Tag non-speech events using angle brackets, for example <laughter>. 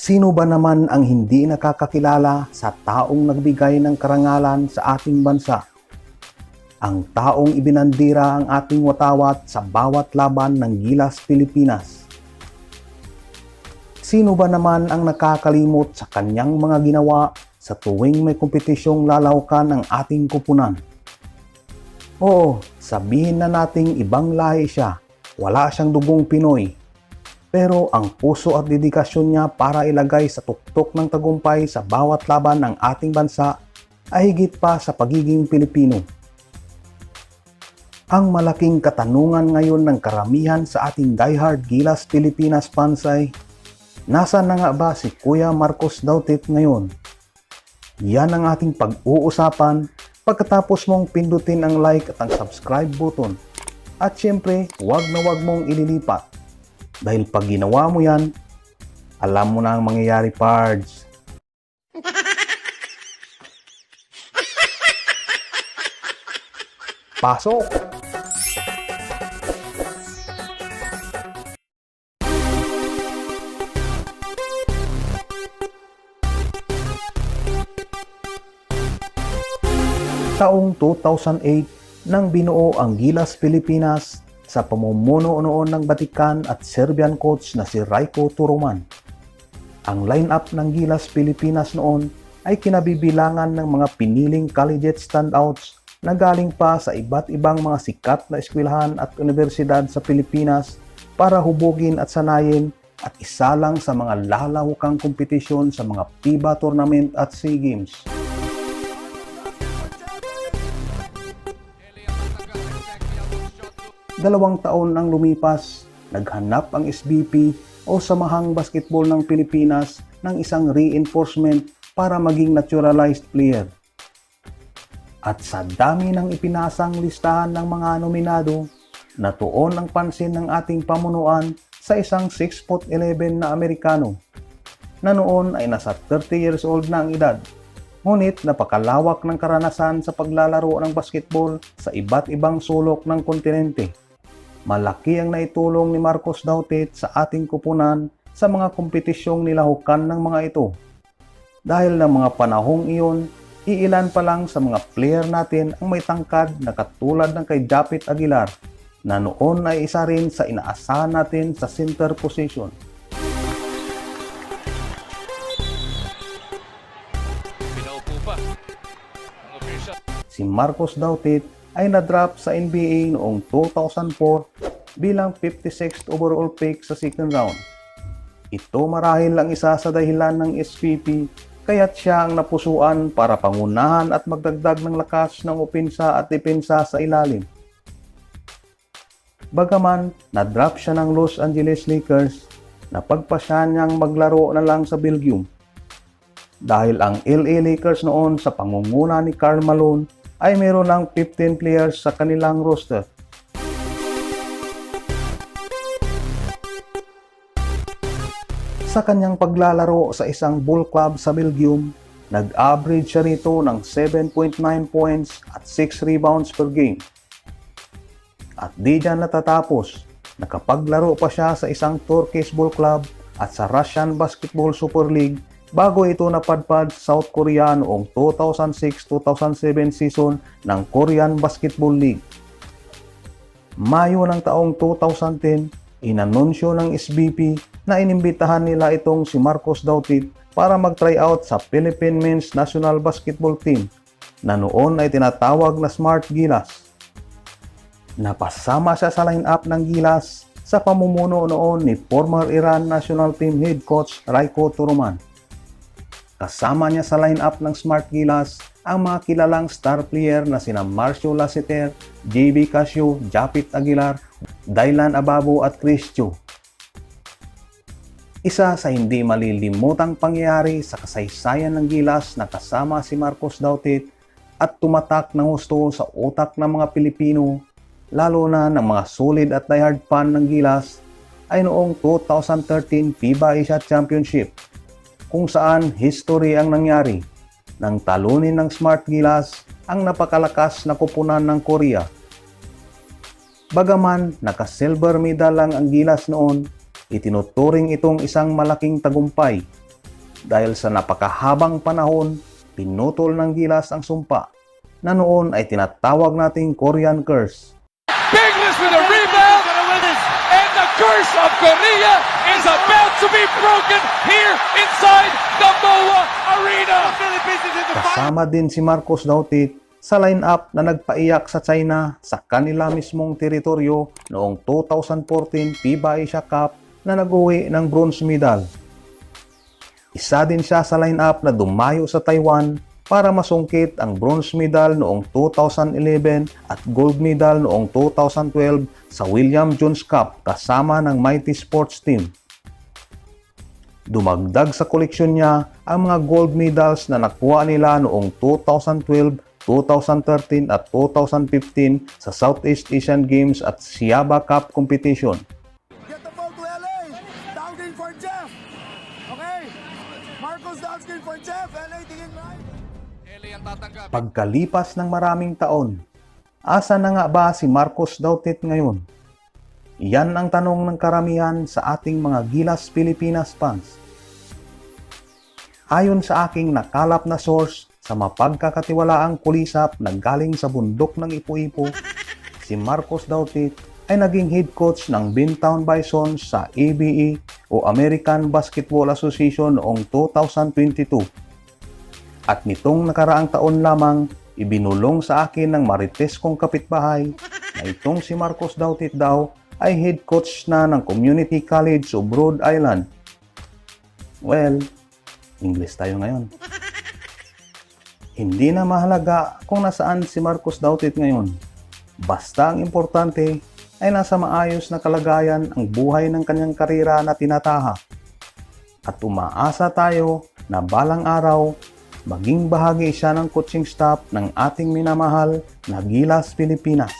Sino ba naman ang hindi nakakakilala sa taong nagbigay ng karangalan sa ating bansa? Ang taong ibinandira ang ating watawat sa bawat laban ng Gilas Pilipinas. Sino ba naman ang nakakalimot sa kanyang mga ginawa sa tuwing may kompetisyong lalawkan ng ating kupunan? Oo, sabihin na nating ibang lahi siya. Wala siyang dugong Pinoy. Pero ang puso at dedikasyon niya para ilagay sa tuktok ng tagumpay sa bawat laban ng ating bansa ay higit pa sa pagiging Pilipino. Ang malaking katanungan ngayon ng karamihan sa ating diehard Gilas Pilipinas fans ay, nasa na nga ba si Kuya Marcos Dautit ngayon? Yan ang ating pag-uusapan pagkatapos mong pindutin ang like at ang subscribe button. At syempre, huwag na huwag mong ililipat. Dahil pag ginawa mo yan, alam mo na ang mangyayari, Pards. Pasok! Taong 2008 nang binuo ang Gilas Pilipinas sa pamumuno noon ng Batikan at Serbian coach na si Raiko Turuman. Ang lineup ng Gilas Pilipinas noon ay kinabibilangan ng mga piniling collegiate standouts na galing pa sa iba't ibang mga sikat na eskwelahan at universidad sa Pilipinas para hubugin at sanayin at isa lang sa mga lalahukang kompetisyon sa mga FIBA tournament at SEA Games. Dalawang taon nang lumipas, naghanap ang SBP o Samahang Basketball ng Pilipinas ng isang reinforcement para maging naturalized player. At sa dami ng ipinasang listahan ng mga nominado, natuon ang pansin ng ating pamunuan sa isang 6 foot 11 na Amerikano na noon ay nasa 30 years old na ang edad. Ngunit napakalawak ng karanasan sa paglalaro ng basketball sa iba't ibang sulok ng kontinente. Malaki ang naitulong ni Marcos Dautit sa ating kupunan sa mga kompetisyong nilahukan ng mga ito. Dahil ng mga panahong iyon, iilan pa lang sa mga player natin ang may tangkad na katulad ng kay Japit Aguilar na noon ay isa rin sa inaasahan natin sa center position. Si Marcos Dautit ay na-drop sa NBA noong 2004 bilang 56th overall pick sa second round. Ito marahil ang isa sa dahilan ng SVP kaya't siya ang napusuan para pangunahan at magdagdag ng lakas ng opensa at depensa sa ilalim. Bagaman na-drop siya ng Los Angeles Lakers, napagpasya niyang maglaro na lang sa Belgium. Dahil ang LA Lakers noon sa pangunguna ni Karl Malone ay meron ng 15 players sa kanilang roster. Sa kanyang paglalaro sa isang ball club sa Belgium, nag-average siya rito ng 7.9 points at 6 rebounds per game. At di dyan natatapos, nakapaglaro pa siya sa isang Turkish ball club at sa Russian Basketball Super League bago ito napadpad South Korea noong 2006-2007 season ng Korean Basketball League. Mayo ng taong 2010, inanunsyo ng SBP na inimbitahan nila itong si Marcos Dautit para mag-try out sa Philippine Men's National Basketball Team na noon ay tinatawag na Smart Gilas. Napasama siya sa lineup ng Gilas sa pamumuno noon ni former Iran National Team Head Coach Raiko Turuman. Kasama niya sa lineup ng Smart Gilas ang mga kilalang star player na sina Marcio Lassiter, JB Casio, Japit Aguilar, Dylan Ababo at Chris Chu. Isa sa hindi malilimutang pangyayari sa kasaysayan ng Gilas na kasama si Marcos Dautit at tumatak ng husto sa utak ng mga Pilipino, lalo na ng mga solid at diehard fan ng Gilas, ay noong 2013 FIBA Asia Championship kung saan history ang nangyari nang talunin ng Smart Gilas ang napakalakas na kupunan ng Korea. Bagaman naka-silver medal lang ang Gilas noon, itinuturing itong isang malaking tagumpay dahil sa napakahabang panahon, pinutol ng gilas ang sumpa na noon ay tinatawag nating Korean curse. Biglis with a rebound. And the curse of Korea is about to be broken here inside the MOA Arena. Kasama din si Marcos Dautit sa lineup na nagpaiyak sa China sa kanila mismong teritoryo noong 2014 FIBA Asia Cup na nag-uwi ng bronze medal. Isa din siya sa lineup na dumayo sa Taiwan para masungkit ang bronze medal noong 2011 at gold medal noong 2012 sa William Jones Cup kasama ng Mighty Sports Team. Dumagdag sa koleksyon niya ang mga gold medals na nakuha nila noong 2012, 2013 at 2015 sa Southeast Asian Games at Siaba Cup competition. Get the ball to LA. Downing for Jeff. Okay. Marcos downscreen for Jeff. LA tingin right. Pagkalipas ng maraming taon, asa na nga ba si Marcos Dautit ngayon? Yan ang tanong ng karamihan sa ating mga Gilas Pilipinas fans. Ayon sa aking nakalap na source sa mapagkakatiwalaang kulisap na galing sa bundok ng Ipu-Ipu, si Marcos Dautit ay naging head coach ng Bintown Bisons sa ABA o American Basketball Association noong 2022. At nitong nakaraang taon lamang, ibinulong sa akin ng marites kong kapitbahay na itong si Marcos Dautit daw ay head coach na ng Community College of Rhode Island. Well, English tayo ngayon. <laughs> Hindi na mahalaga kung nasaan si Marcos Dautit ngayon. Basta ang importante ay nasa maayos na kalagayan ang buhay ng kanyang karira na tinatahak. At umaasa tayo na balang araw maging bahagi siya ng coaching staff ng ating minamahal na Gilas Pilipinas.